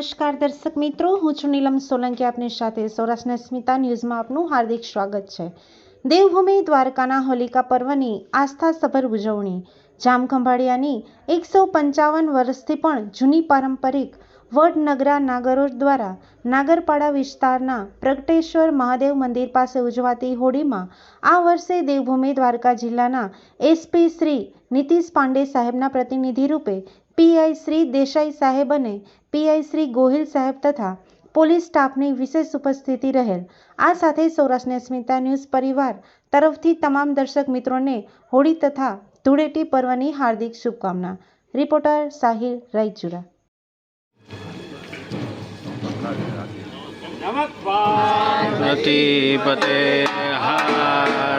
નમસ્કાર દર્શક મિત્રો, હું છું નીલમ સોલંકી. આપની સાથે સૌરાષ્ટ્રના સ્મિતા ન્યૂઝમાં આપનું હાર્દિક સ્વાગત છે. દેવભૂમિ દ્વારકાના હોલિકા પર્વની આસ્થાસભર ઉજવણી. જામખંભાળિયાની એકસો પંચાવન વર્ષથી પણ જૂની પારંપરિક વડનગરા નાગરો દ્વારા નાગરપાડા વિસ્તારના પ્રગટેશ્વર મહાદેવ મંદિર પાસે ઉજવાતી હોળીમાં આ વર્ષે દેવભૂમિ દ્વારકા જિલ્લાના એસપી શ્રી નીતિશ પાંડે સાહેબના પ્રતિનિધિ રૂપે પીઆઈ શ્રી દેસાઈ સાહેબ અને પીઆઈ શ્રી ગોહિલ સાહેબ તથા પોલીસ સ્ટાફની વિશેષ ઉપસ્થિતિ રહેલ. આ સાથે સૌરાષ્ટ્ર સ્મિતા ન્યૂઝ પરિવાર તરફથી તમામ દર્શક મિત્રોને હોળી તથા ધૂળેટી પર્વની હાર્દિક શુભકામના. રિપોર્ટર સાહિલ રાયચુરા. હા